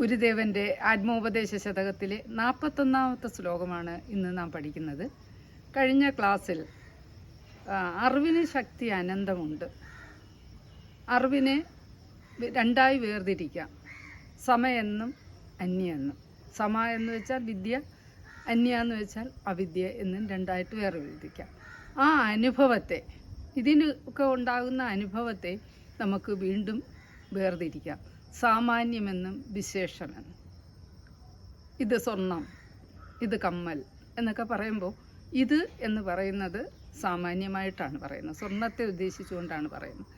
ഗുരുദേവന്റെ ആത്മോപദേശ ശതകത്തിലെ നാൽപ്പത്തൊന്നാമത്തെ ശ്ലോകമാണ് ഇന്ന് നാം പഠിക്കുന്നത്. കഴിഞ്ഞ ക്ലാസ്സിൽ അറിവിന് ശക്തി അനന്തമുണ്ട്. അറിവിനെ രണ്ടായി വേർതിരിക്കാം. സമയെന്നും എന്നും അന്യ എന്നും സമ എന്ന് വെച്ചാൽ വിദ്യ അന്യ എന്ന് വെച്ചാൽ അവിദ്യ എന്നും രണ്ടായിട്ട് വേർതിരിക്കാം. ആ അനുഭവത്തെ ഇതിനൊക്കെ ഉണ്ടാകുന്ന അനുഭവത്തെ നമുക്ക് വീണ്ടും വേർതിരിക്കാം. സാമാന്യമെന്നും വിശേഷമെന്നും. ഇത് സ്വർണം ഇത് കമ്മൽ എന്നൊക്കെ പറയുമ്പോൾ ഇത് എന്ന് പറയുന്നത് സാമാന്യമായിട്ടാണ് പറയുന്നത്. സ്വർണത്തെ ഉദ്ദേശിച്ചുകൊണ്ടാണ് പറയുന്നത്.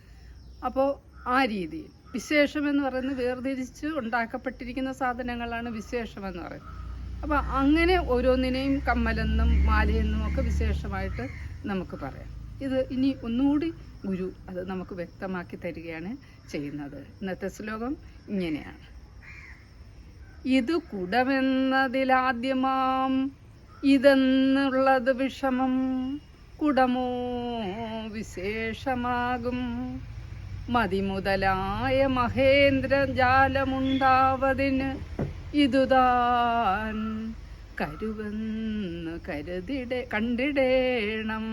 അപ്പോൾ ആ രീതിയിൽ വിശേഷമെന്ന് പറയുന്നത് വേർതിരിച്ച് ഉണ്ടാക്കപ്പെട്ടിരിക്കുന്ന സാധനങ്ങളാണ് വിശേഷമെന്ന് പറയുന്നത്. അപ്പോൾ അങ്ങനെ ഓരോന്നിനെയും കമ്മലെന്നും മാലയെന്നും ഒക്കെ വിശേഷമായിട്ട് നമുക്ക് പറയാം. ഇത് ഇനി ഒന്നുകൂടി ഗുരു അത് നമുക്ക് വ്യക്തമാക്കി തരികയാണ് ചെയ്യുന്നത്. ഇന്നത്തെ ശ്ലോകം ഇങ്ങനെയാണ്. ഇത് കുടമെന്നതിലാദ്യമാം ഇതെന്നുള്ളത് വിഷമം കുടമോ വിശേഷമാകും. മതിമുതലായ മഹേന്ദ്രജാലമുണ്ടാവതിന് ഇതുതാൻ കരുവെന്ന് കരുതിടേ കണ്ടിടേണം.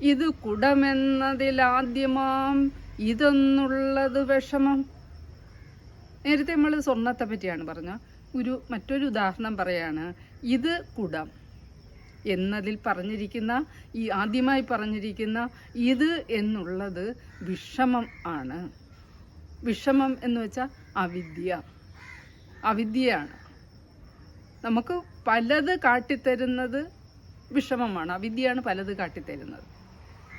ഇത് കുടമെന്നതിലാദ്യമാം ഇതെന്നുള്ളത് വിഷമം. നേരത്തെ നമ്മൾ സ്വർണത്തെ പറ്റിയാണ് പറഞ്ഞത് ഒരു മറ്റൊരു ഉദാഹരണം പറയാണ്. ഇത് കുടം എന്നതിൽ പറഞ്ഞിരിക്കുന്ന ഈ ആദ്യമായി പറഞ്ഞിരിക്കുന്ന ഇത് എന്നുള്ളത് വിഷമം ആണ്. വിഷമം എന്ന് വെച്ചാൽ അവിദ്യ. അവിദ്യയാണ്. നമുക്ക് പലത് കാട്ടിത്തരുന്നത് വിഷമമാണ്. അവിദ്യയാണ് പലത് കാട്ടിത്തരുന്നത്.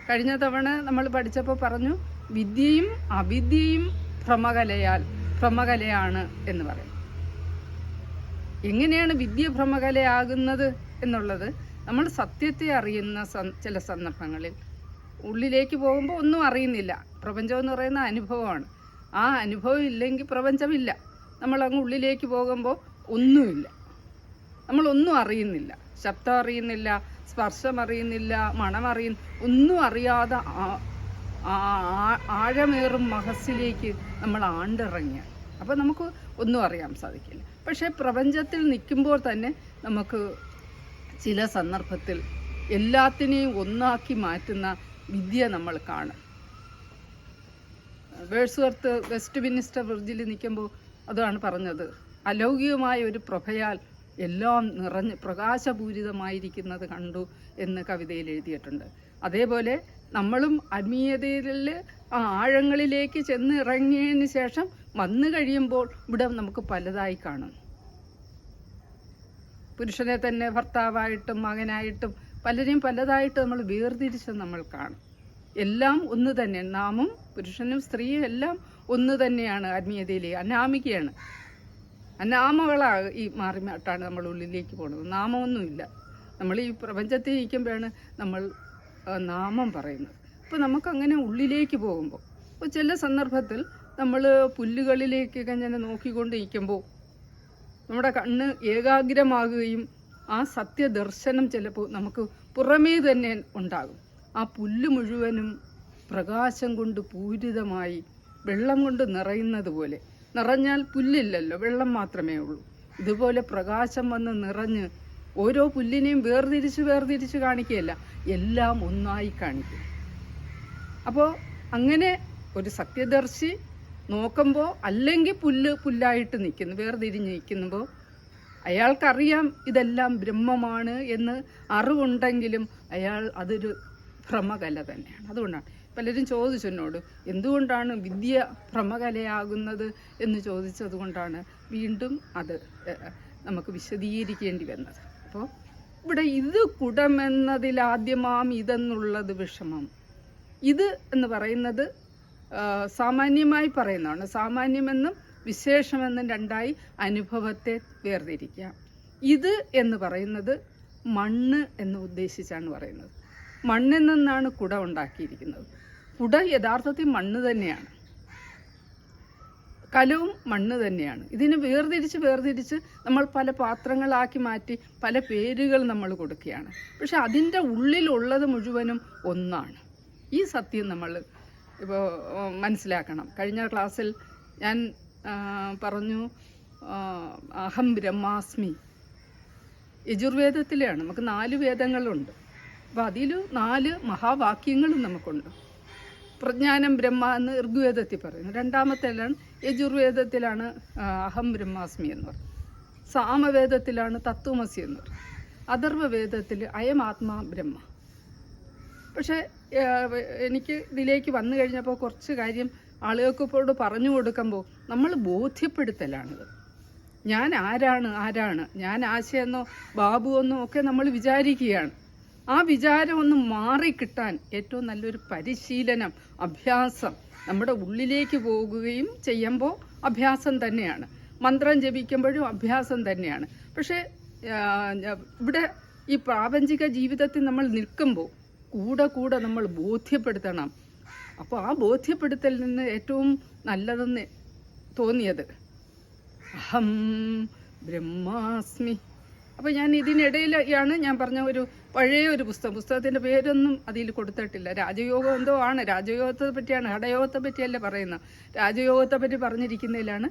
കഴിഞ്ഞ തവണ നമ്മൾ പഠിച്ചപ്പോൾ പറഞ്ഞു വിദ്യയും അവിദ്യയും ഭ്രമകലയാൽ ഭ്രമകലയാണ് എന്ന് പറയും. എങ്ങനെയാണ് വിദ്യ ഭ്രമകലയാകുന്നത് എന്നുള്ളത് നമ്മൾ സത്യത്തെ അറിയുന്ന ചില സന്ദർഭങ്ങളിൽ. ഉള്ളിലേക്ക് പോകുമ്പോൾ ഒന്നും അറിയുന്നില്ല. പ്രപഞ്ചം എന്ന് പറയുന്ന അനുഭവമാണ്. ആ അനുഭവം ഇല്ലെങ്കിൽ പ്രപഞ്ചമില്ല. നമ്മൾ അങ്ങ് ഉള്ളിലേക്ക് പോകുമ്പോൾ ഒന്നുമില്ല. നമ്മളൊന്നും അറിയുന്നില്ല. ശബ്ദം അറിയുന്നില്ല. സ്പർശം അറിയുന്നില്ല മണം അറിയുന്ന ഒന്നും അറിയാതെ ആഴമേറും മഹസ്സിലേക്ക് നമ്മൾ ആണ്ടിറങ്ങിയ. അപ്പോൾ നമുക്ക് ഒന്നും അറിയാൻ സാധിക്കില്ല. പക്ഷേ പ്രപഞ്ചത്തിൽ നിൽക്കുമ്പോൾ തന്നെ നമുക്ക് ചില സന്ദർഭത്തിൽ എല്ലാത്തിനെയും ഒന്നാക്കി മാറ്റുന്ന വിദ്യ നമ്മൾ കാണും. വേഴ്സ്വർത്ത് വെസ്റ്റ് മിനിസ്റ്റർ ബ്രിഡ്ജിൽ നിൽക്കുമ്പോൾ അതാണ് പറഞ്ഞത് അലൗകികമായ ഒരു പ്രഭയാൽ എല്ലാം നിറഞ്ഞ് പ്രകാശപൂരിതമായിരിക്കുന്നത് കണ്ടു എന്ന് കവിതയിൽ എഴുതിയിട്ടുണ്ട്. അതേപോലെ നമ്മളും ആത്മീയതയിൽ ആ ആഴങ്ങളിലേക്ക് ചെന്ന് ഇറങ്ങിയതിന് ശേഷം വന്നു കഴിയുമ്പോൾ ഇവിടെ നമുക്ക് പലതായി കാണും. പുരുഷനെ തന്നെ ഭർത്താവായിട്ടും മകനായിട്ടും പലരെയും പലതായിട്ട് നമ്മൾ വേർതിരിച്ച് നമ്മൾ കാണും. എല്ലാം ഒന്ന് തന്നെ. നാമും പുരുഷനും സ്ത്രീയും എല്ലാം ഒന്ന് തന്നെയാണ് ആത്മീയതയിലെ അനാമികയാണ്. അനാമകളാണ് ഈ മാറി മാട്ടാണ് നമ്മൾ ഉള്ളിലേക്ക് പോകുന്നത് നാമമൊന്നുമില്ല. നമ്മൾ ഈ പ്രപഞ്ചത്തിൽ ഇരിക്കുമ്പോഴാണ് നമ്മൾ നാമം പറയുന്നത്. അപ്പോൾ നമുക്കങ്ങനെ ഉള്ളിലേക്ക് പോകുമ്പോൾ അപ്പോൾ ചില സന്ദർഭത്തിൽ നമ്മൾ പുല്ലുകളിലേക്കൊക്കെ ഇങ്ങനെ നോക്കിക്കൊണ്ടിരിക്കുമ്പോൾ നമ്മുടെ കണ്ണ് ഏകാഗ്രമാകുകയും ആ സത്യദർശനം ചിലപ്പോൾ നമുക്ക് പുറമേ തന്നെ ഉണ്ടാകും. ആ പുല്ല് മുഴുവനും പ്രകാശം കൊണ്ട് പൂരിതമായി വെള്ളം കൊണ്ട് നിറയുന്നത് പോലെ. നിറഞ്ഞാൽ പുല്ലില്ലല്ലോ വെള്ളം മാത്രമേ ഉള്ളൂ. ഇതുപോലെ പ്രകാശം വന്ന് നിറഞ്ഞ് ഓരോ പുല്ലിനെയും വേർതിരിച്ച് വേർതിരിച്ച് കാണിക്കുകയല്ല എല്ലാം ഒന്നായി കാണിക്കും. അപ്പോൾ അങ്ങനെ ഒരു സത്യദർശി നോക്കുമ്പോൾ അല്ലെങ്കിൽ പുല്ല് പുല്ലായിട്ട് നിൽക്കുന്നു വേർതിരിഞ്ഞ് നിൽക്കുമ്പോൾ അയാൾക്കറിയാം ഇതെല്ലാം ബ്രഹ്മമാണ് എന്ന് അറിവുണ്ടെങ്കിലും അയാൾ അതൊരു ഭ്രമകല തന്നെയാണ്. അതുകൊണ്ടാണ് പലരും ചോദിച്ചു എന്നോട് എന്തുകൊണ്ടാണ് വിദ്യ ഭ്രമകലയാകുന്നത്? എന്ന് ചോദിച്ചത് കൊണ്ടാണ് വീണ്ടും അത് നമുക്ക് വിശദീകരിക്കേണ്ടി വന്നത്. അപ്പോൾ ഇവിടെ ഇത് കുടമെന്നതിലാദ്യമാം ഇതെന്നുള്ളത് വിഷമം. ഇത് എന്ന് പറയുന്നത് സാമാന്യമായി പറയുന്നതാണ്. സാമാന്യമെന്നും വിശേഷമെന്നും രണ്ടായി അനുഭവത്തെ വേർതിരിക്കാം ഇത് എന്ന് പറയുന്നത് മണ്ണ് എന്ന് ഉദ്ദേശിച്ചാണ് പറയുന്നത്. മണ്ണിൽ നിന്നാണ് കുട ഉണ്ടാക്കിയിരിക്കുന്നത്. കുട യഥാർത്ഥത്തിൽ മണ്ണ് തന്നെയാണ്. കലവും മണ്ണ് തന്നെയാണ്. ഇതിനെ വേർതിരിച്ച് വേർതിരിച്ച് നമ്മൾ പല പാത്രങ്ങളാക്കി മാറ്റി പല പേരുകൾ നമ്മൾ കൊടുക്കുകയാണ്. പക്ഷെ അതിന്റെ ഉള്ളിലുള്ളത് മുഴുവനും ഒന്നാണ്. ഈ സത്യം നമ്മൾ ഇപ്പോൾ മനസ്സിലാക്കണം. കഴിഞ്ഞ ക്ലാസ്സിൽ ഞാൻ പറഞ്ഞു അഹം ബ്രഹ്മാസ്മി. യജുർവേദത്തിലെയാണ്. നമുക്ക് നാല് വേദങ്ങളുണ്ട്. അപ്പോൾ അതിൽ നാല് മഹാവാക്യങ്ങളും നമുക്കുണ്ട്. പ്രജ്ഞാനം ബ്രഹ്മ എന്ന് ഋഗ്വേദത്തിൽ പറയുന്നു. രണ്ടാമത്തേലാണ് യജുർവേദത്തിലാണ് അഹം ബ്രഹ്മാസ്മി എന്ന് പറയുന്നത്. സാമവേദത്തിലാണ് തത്വമസി എന്ന് പറയുന്നത്. അഥർവവേദത്തിൽ അയം ആത്മാ ബ്രഹ്മ. പക്ഷേ എനിക്ക് ഇതിലേക്ക് വന്നു കഴിഞ്ഞപ്പോൾ കുറച്ച് കാര്യം ആളുകൾക്കിപ്പോട് പറഞ്ഞു കൊടുക്കുമ്പോൾ നമ്മൾ ബോധ്യപ്പെടുത്തലാണിത്. ഞാൻ ആരാണ് ആരാണ്? ഞാൻ ആശയെന്നോ ബാബു എന്നോ ഒക്കെ നമ്മൾ വിചാരിക്കുകയാണ്. ആ വിചാരം ഒന്ന് മാറിക്കിട്ടാൻ ഏറ്റവും നല്ലൊരു പരിശീലനം അഭ്യാസം നമ്മുടെ ഉള്ളിലേക്ക് പോകുകയും ചെയ്യുമ്പോൾ അഭ്യാസം തന്നെയാണ്. മന്ത്രം ജപിക്കുമ്പോഴും അഭ്യാസം തന്നെയാണ്. പക്ഷേ ഇവിടെ ഈ പ്രാപഞ്ചിക ജീവിതത്തിൽ നമ്മൾ നിൽക്കുമ്പോൾ കൂടെ കൂടെ നമ്മൾ ബോധ്യപ്പെടുത്തണം. അപ്പോൾ ആ ബോധ്യപ്പെടുത്തലിൽ നിന്ന് ഏറ്റവും നല്ലതെന്ന് തോന്നിയത് അഹം ബ്രഹ്മാസ്മി അപ്പോൾ ഞാൻ ഇതിനിടയിലാണ് ഞാൻ പറഞ്ഞ ഒരു പഴയ ഒരു പുസ്തകം. പുസ്തകത്തിന്റെ പേരൊന്നും അതിൽ കൊടുത്തിട്ടില്ല. രാജയോഗം എന്തോ ആണ്. രാജയോഗത്തെ പറ്റിയാണ് ഹടയോഗത്തെ പറ്റിയല്ല പറയുന്നത്. രാജയോഗത്തെ പറ്റി പറഞ്ഞിരിക്കുന്നതിലാണ്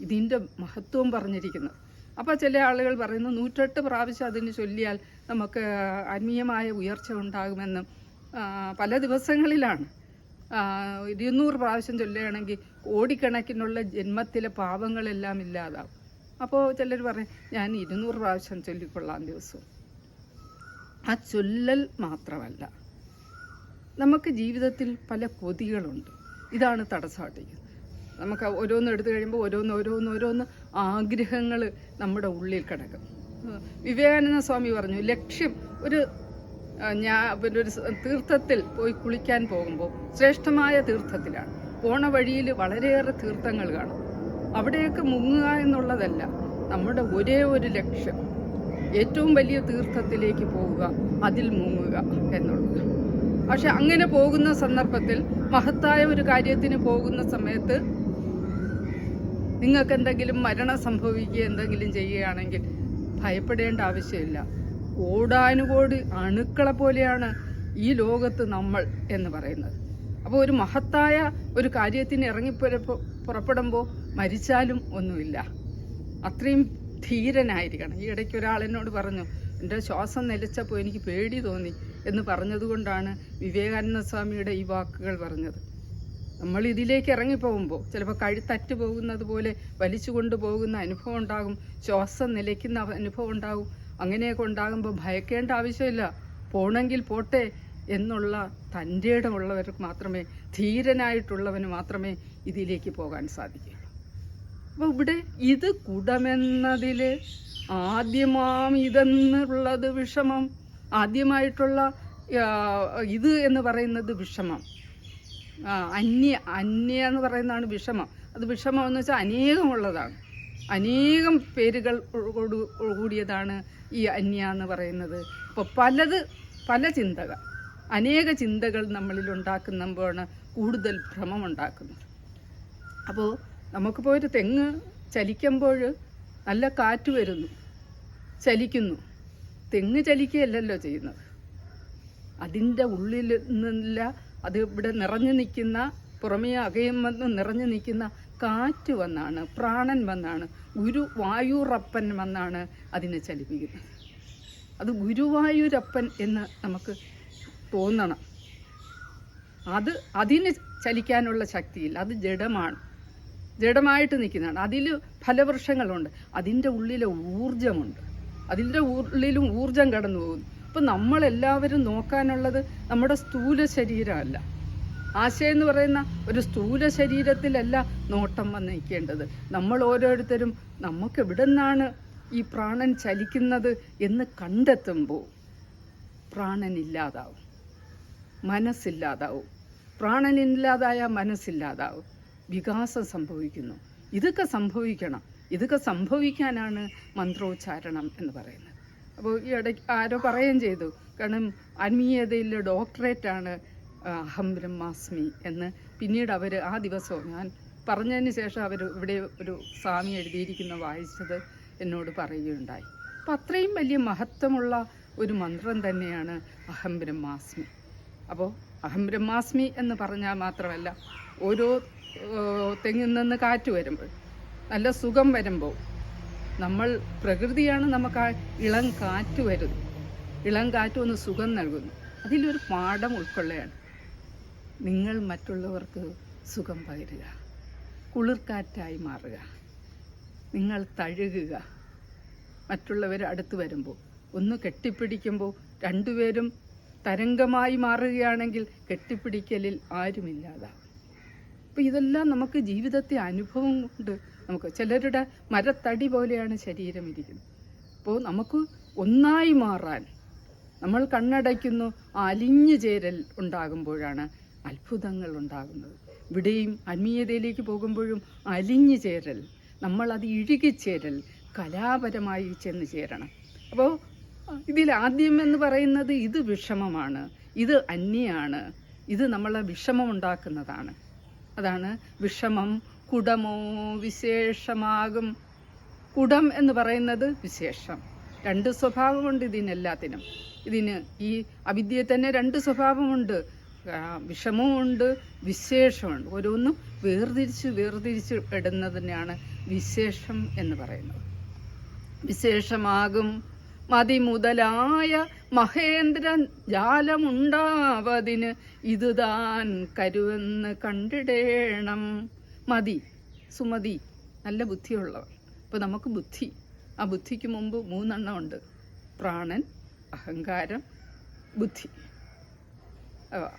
ഇതിന്റെ മഹത്വം പറഞ്ഞിരിക്കുന്നത്. അപ്പോൾ ചില ആളുകൾ പറയുന്നു നൂറ്റെട്ട് പ്രാവശ്യം അതിന് ചൊല്ലിയാൽ നമുക്ക് ആത്മീയമായ ഉയർച്ച ഉണ്ടാകുമെന്നും. പല ദിവസങ്ങളിലാണ്. ഇരുന്നൂറ് പ്രാവശ്യം ചൊല്ലുകയാണെങ്കിൽ കോടിക്കണക്കിനുള്ള ജന്മത്തിലെ പാപങ്ങളെല്ലാം ഇല്ലാതാവും. അപ്പോൾ ചിലർ പറയും ഞാൻ ഇരുന്നൂറ് പ്രാവശ്യം ചൊല്ലിക്കൊള്ളാം ദിവസവും. ആ ചൊല്ലൽ മാത്രമല്ല നമുക്ക് ജീവിതത്തിൽ പല കൊതികളുണ്ട്. ഇതാണ് തടസ്സമായിട്ടിരിക്കുന്നത് നമുക്ക് ഓരോന്ന് എടുത്തു കഴിയുമ്പോൾ ഓരോന്ന് ഓരോന്ന് ഓരോന്ന് ആഗ്രഹങ്ങൾ നമ്മുടെ ഉള്ളിൽ കിടക്കും. വിവേകാനന്ദ സ്വാമി പറഞ്ഞു ലക്ഷ്യം ഒരു ഞാൻ പിന്നെ ഒരു തീർത്ഥത്തിൽ പോയി കുളിക്കാൻ പോകുമ്പോൾ ശ്രേഷ്ഠമായ തീർത്ഥത്തിലാണ്. പോണ വഴിയിൽ വളരെയേറെ തീർത്ഥങ്ങൾ കാണും. അവിടെയൊക്കെ മുങ്ങുക എന്നുള്ളതല്ല. നമ്മുടെ ഒരേ ഒരു ലക്ഷ്യം. ഏറ്റവും വലിയ തീർത്ഥത്തിലേക്ക് പോവുക അതിൽ മുങ്ങുക എന്നുള്ളത്. പക്ഷെ അങ്ങനെ പോകുന്ന സന്ദർഭത്തിൽ മഹത്തായ ഒരു കാര്യത്തിന് പോകുന്ന സമയത്ത് നിങ്ങൾക്ക് എന്തെങ്കിലും മരണം സംഭവിക്കുക എന്തെങ്കിലും ചെയ്യുകയാണെങ്കിൽ ഭയപ്പെടേണ്ട ആവശ്യമില്ല. കോടാനുകോടി അണുക്കളെ പോലെയാണ് ഈ ലോകത്ത് നമ്മൾ എന്ന് പറയുന്നത്. അപ്പോൾ ഒരു മഹത്തായ ഒരു കാര്യത്തിന് ഇറങ്ങി പുറപ്പ- പുറപ്പെടുമ്പോൾ മരിച്ചാലും ഒന്നുമില്ല. അത്രയും ധീരനായിരിക്കണം. ഈ ഇടയ്ക്ക് ഒരാൾ എന്നോട് പറഞ്ഞു എന്റെ ശ്വാസം നിലച്ചപ്പോൾ എനിക്ക് പേടി തോന്നി എന്ന് പറഞ്ഞതുകൊണ്ടാണ് വിവേകാനന്ദ സ്വാമിയുടെ ഈ വാക്കുകൾ പറഞ്ഞത്. നമ്മൾ ഇതിലേക്ക് ഇറങ്ങിപ്പോകുമ്പോൾ ചിലപ്പോൾ കഴുത്തറ്റ് പോകുന്നത് പോലെ വലിച്ചു കൊണ്ടുപോകുന്ന അനുഭവം ഉണ്ടാകും ശ്വാസം നിലയ്ക്കുന്ന അനുഭവം ഉണ്ടാകും. അങ്ങനെയൊക്കെ ഉണ്ടാകുമ്പോൾ ഭയക്കേണ്ട ആവശ്യമില്ല. പോണെങ്കിൽ പോട്ടെ എന്നുള്ള തന്റെ ഇടമുള്ളവർക്ക് മാത്രമേ ധീരനായിട്ടുള്ളവന് മാത്രമേ ഇതിലേക്ക് പോകാൻ സാധിക്കുകയുള്ളൂ. അപ്പോൾ ഇവിടെ ഇത് കുടമെന്നതിൽ ആദ്യമാം ഇതെന്നുള്ളത് വിഷമം ആദ്യമായിട്ടുള്ള ഇത് എന്ന് പറയുന്നത് വിഷമം. അന്യ അന്യ എന്ന് പറയുന്നതാണ് വിഷമം. അത് വിഷമം എന്ന് വെച്ചാൽ അനേകമുള്ളതാണ്. അനേകം പേരുകൾ കൂടിയതാണ് ഈ അന്യ എന്ന് പറയുന്നത്. അപ്പോൾ പലത് പല ചിന്തകൾ. അനേക ചിന്തകൾ നമ്മളിൽ ഉണ്ടാക്കുന്നപ്പോഴാണ് കൂടുതൽ ഭ്രമം ഉണ്ടാക്കുന്നത് അപ്പോൾ നമുക്കിപ്പോൾ ഒരു തെങ്ങ് ചലിക്കുമ്പോൾ നല്ല കാറ്റ് വരുന്നു. ചലിക്കുന്നു. തെങ്ങ് ചലിക്കുകയല്ലല്ലോ ചെയ്യുന്നത്. അതിന്റെ ഉള്ളിൽ നിന്നില്ല അത് ഇവിടെ നിറഞ്ഞു നിൽക്കുന്ന പുറമേ അകയം വന്ന് നിറഞ്ഞു നിൽക്കുന്ന കാറ്റ് വന്നാണ് പ്രാണൻ വന്നാണ് ഗുരു വായുറപ്പൻ വന്നാണ് അതിനെ ചലിപ്പിക്കുന്നത്. അത് ഗുരുവായൂരപ്പൻ എന്ന് നമുക്ക് തോന്നണം. അത് അതിന് ചലിക്കാനുള്ള ശക്തിയില്ല. അത് ജഡമാണ്. ജഡമായിട്ട് നിൽക്കുന്നതാണ്. അതിൽ ഫലവൃക്ഷങ്ങളുണ്ട്. അതിന്റെ ഉള്ളിലെ ഊർജമുണ്ട് അതിന്റെ ഉള്ളിലും ഊർജം കടന്നു പോകുന്നു. അപ്പം നമ്മളെല്ലാവരും നോക്കാനുള്ളത് നമ്മുടെ സ്ഥൂല ശരീരമല്ല. ആശയം എന്ന് പറയുന്ന ഒരു സ്ഥൂല ശരീരത്തിലല്ല നോട്ടം വന്ന് നിൽക്കേണ്ടത് നമ്മൾ ഓരോരുത്തരും നമുക്ക് എവിടെ നിന്നാണ് ഈ പ്രാണൻ ചലിക്കുന്നത് എന്ന് കണ്ടെത്തുമ്പോൾ പ്രാണൻ ഇല്ലാതാവും. മനസ്സില്ലാതാവും. പ്രാണനില്ലാതായ മനസ്സില്ലാതാവും. വികാസം സംഭവിക്കുന്നു. ഇതൊക്കെ സംഭവിക്കണം. ഇതൊക്കെ സംഭവിക്കാനാണ് മന്ത്രോച്ചാരണം എന്ന് പറയുന്നത്. അപ്പോൾ ഈ ഇടയ്ക്ക് ആരോ പറയുകയും ചെയ്തു. കാരണം ആത്മീയതയിൽ ഡോക്ടറേറ്റാണ് അഹം ബ്രഹ്മാസ്മി എന്ന്. പിന്നീട് അവർ ആ ദിവസവും ഞാൻ പറഞ്ഞതിന് ശേഷം അവർ ഇവിടെ ഒരു സ്വാമി എഴുതിയിരിക്കുന്ന വായിച്ചത് എന്നോട് പറയുകയുണ്ടായി. അപ്പം അത്രയും വലിയ മഹത്വമുള്ള ഒരു മന്ത്രം തന്നെയാണ് അഹം ബ്രഹ്മാസ്മി അപ്പോൾ അഹം ബ്രഹ്മാസ്മി എന്ന് പറഞ്ഞാൽ മാത്രമല്ല ഓരോ തെങ്ങിൽ നിന്ന് കാറ്റ് വരുമ്പോൾ നല്ല സുഖം വരുമ്പോൾ നമ്മൾ പ്രകൃതിയാണ് നമുക്ക് ആ ഇളം കാറ്റ് വരുന്നു ഇളം കാറ്റ് ഒന്ന് സുഖം നൽകുന്നു. അതിലൊരു പാഠം ഉൾക്കൊള്ളുകയാണ് നിങ്ങൾ മറ്റുള്ളവർക്ക് സുഖം പകരുക. കുളിർക്കാറ്റായി മാറുക. നിങ്ങൾ തഴുകുക. മറ്റുള്ളവർ അടുത്ത് വരുമ്പോൾ ഒന്ന് കെട്ടിപ്പിടിക്കുമ്പോൾ രണ്ടുപേരും തരംഗമായി മാറുകയാണെങ്കിൽ കെട്ടിപ്പിടിക്കലിൽ ആരുമില്ലാതാവും അപ്പോൾ ഇതെല്ലാം നമുക്ക് ജീവിതത്തെ അനുഭവം കൊണ്ട് നമുക്ക് ചിലരുടെ മരത്തടി പോലെയാണ് ശരീരം ഇരിക്കുന്നത്. അപ്പോൾ നമുക്ക് ഒന്നായി മാറാൻ നമ്മൾ കണ്ണടയ്ക്കുന്നു അലിഞ്ഞു ചേരൽ ഉണ്ടാകുമ്പോഴാണ് അത്ഭുതങ്ങൾ ഉണ്ടാകുന്നത്. ഇവിടെയും ആത്മീയതയിലേക്ക് പോകുമ്പോഴും അലിഞ്ഞു ചേരൽ നമ്മളത് ഇഴുകിച്ചേരൽ കലാപരമായി ചെന്ന് ചേരണം. അപ്പോൾ ഇതിൽ ആദ്യം എന്ന് പറയുന്നത് ഇത് വിഷമമാണ് ഇത് അന്യാണ് ഇത് നമ്മളെ വിഷമമുണ്ടാക്കുന്നതാണ്. അതാണ് വിഷമം കുടമോ വിശേഷമാകും. കുടം എന്ന് പറയുന്നത് വിശേഷം. രണ്ട് സ്വഭാവമുണ്ട് ഇതിനെല്ലാത്തിനും. ഇതിന് ഈ അവിദ്യയെ തന്നെ രണ്ട് സ്വഭാവമുണ്ട്. വിഷമമുണ്ട് വിശേഷമുണ്ട് ഓരോന്നും വേർതിരിച്ച് വേർതിരിച്ച് ഇടുന്നതിനെയാണ് വിശേഷം എന്ന് പറയുന്നത്. വിശേഷമാകും മതി മുതലായ മഹേന്ദ്രൻ ജാലമുണ്ടാവതിന് ഇതുതാൻ കരുവെന്ന് കണ്ടിടേണം. മതി സുമതി നല്ല ബുദ്ധിയുള്ളവർ അപ്പോൾ നമുക്ക് ബുദ്ധി. ആ ബുദ്ധിക്ക് മുമ്പ് മൂന്നെണ്ണം ഉണ്ട്. പ്രാണൻ അഹങ്കാരം ബുദ്ധി.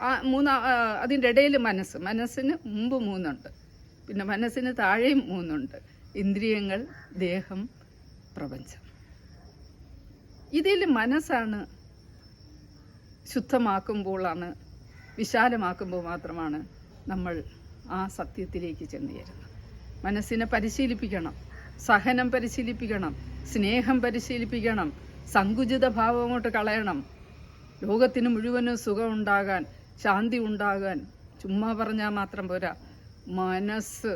ആ മൂന്ന് അതിന്റെ ഇടയിൽ മനസ്സ്. മനസ്സിന് മുമ്പ് മൂന്നുണ്ട്. പിന്നെ മനസ്സിന് താഴെയും മൂന്നുണ്ട്. ഇന്ദ്രിയങ്ങൾ ദേഹം പ്രപഞ്ചം. ഇതിൽ മനസ്സാണ് ശുദ്ധമാക്കുമ്പോഴാണ് വിശാലമാക്കുമ്പോൾ മാത്രമാണ് നമ്മൾ ആ സത്യത്തിലേക്ക് ചെന്ന് ചേരുന്നത്. മനസ്സിനെ പരിശീലിപ്പിക്കണം സഹനം പരിശീലിപ്പിക്കണം സ്നേഹം പരിശീലിപ്പിക്കണം സങ്കുചിത ഭാവം അങ്ങോട്ട് കളയണം. ലോകത്തിന് മുഴുവനും സുഖം ഉണ്ടാകാൻ ശാന്തി ഉണ്ടാകാൻ ചുമ്മാ പറഞ്ഞാൽ മാത്രം പോരാ. മനസ്സ്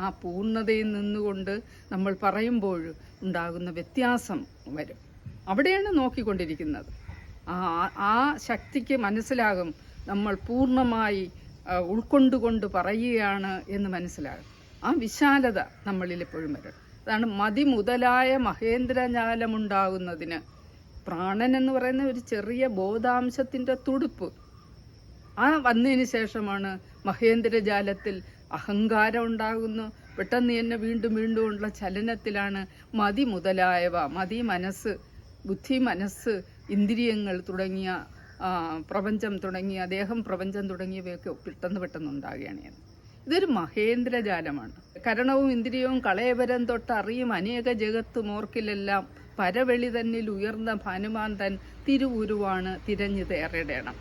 ആ പൂർണതയിൽ നിന്നുകൊണ്ട് നമ്മൾ പറയുമ്പോൾ ഉണ്ടാകുന്ന വ്യത്യാസം വരും. അവിടെയാണ് നോക്കിക്കൊണ്ടിരിക്കുന്നത്. ആ ആ ശക്തിക്ക് മനസ്സിലാകും നമ്മൾ പൂർണമായി ഉൾക്കൊണ്ടുകൊണ്ട് പറയുകയാണ് എന്ന് മനസ്സിലാകും. ആ വിശാലത നമ്മളിൽ എപ്പോഴും വരും. അതാണ് മതി മുതലായ മഹേന്ദ്രജാലമുണ്ടാകുന്നതിന് പ്രാണൻ എന്ന് പറയുന്ന ഒരു ചെറിയ ബോധാംശത്തിന്റെ തുടുപ്പ്. ആ വന്നതിന് ശേഷമാണ് മഹേന്ദ്രജാലത്തിൽ അഹങ്കാരം ഉണ്ടാകുന്നു. പെട്ടെന്ന് തന്നെ വീണ്ടും വീണ്ടും ഉള്ള ചലനത്തിലാണ് മതി മുതലായവ മതി മനസ്സ് ബുദ്ധി മനസ്സ് ഇന്ദ്രിയങ്ങൾ തുടങ്ങിയ പ്രപഞ്ചം തുടങ്ങിയ ദേഹം പ്രപഞ്ചം തുടങ്ങിയവയൊക്കെ പെട്ടെന്ന് പെട്ടെന്ന് ഉണ്ടാകുകയാണ്. ഇതൊരു മഹേന്ദ്രജാലമാണ്. കരണവും ഇന്ദ്രിയവും കളയവരം തൊട്ട് അറിയും അനേക ജഗത്ത് മോർക്കിലെല്ലാം പരവെളി തന്നിൽ ഉയർന്ന ഭാനുമാൻ തൻ തിരുവുരുവാണ് തിരഞ്ഞു തേറിടണം.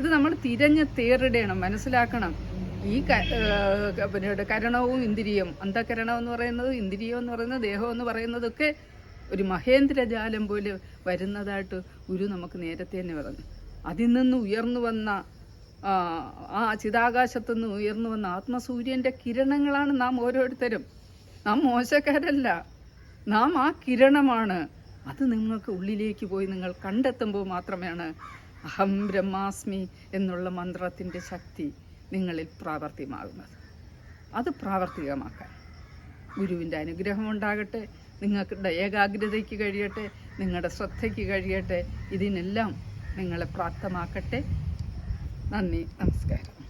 ഇത് നമ്മൾ തിരഞ്ഞ് തേറിടണം മനസ്സിലാക്കണം. ഈ കരണവും ഇന്ദ്രിയം അന്ധകരണം എന്ന് പറയുന്നത് ഇന്ദ്രിയം എന്ന് പറയുന്നത് ദേഹം എന്ന് പറയുന്നതൊക്കെ ഒരു മഹേന്ദ്രജാലം പോലെ വരുന്നതായിട്ട് ഗുരു നമുക്ക് നേരത്തെ തന്നെ പറഞ്ഞു. അതിൽ നിന്ന് ഉയർന്നു വന്ന ആ, ചിതാകാശത്തു നിന്ന് ഉയർന്നു വന്ന ആത്മസൂര്യന്റെ കിരണങ്ങളാണ് നാം ഓരോരുത്തരും. നാം മോശക്കാരല്ല. നാം ആ കിരണമാണ്. അത് നിങ്ങൾക്ക് ഉള്ളിലേക്ക് പോയി നിങ്ങൾ കണ്ടെത്തുമ്പോൾ മാത്രമാണ് അഹം ബ്രഹ്മാസ്മി എന്നുള്ള മന്ത്രത്തിന്റെ ശക്തി നിങ്ങളിൽ പ്രാവർത്തികമാകുന്നത്. അത് പ്രാവർത്തികമാക്കാൻ ഗുരുവിന്റെ അനുഗ്രഹം ഉണ്ടാകട്ടെ. നിങ്ങളുടെ ഏകാഗ്രതയ്ക്ക് കഴിയട്ടെ നിങ്ങളുടെ ശ്രദ്ധയ്ക്ക് കഴിയട്ടെ. ഇതിനെല്ലാം നിങ്ങളെ പ്രാപ്തമാക്കട്ടെ. നന്ദി നമസ്കാരം.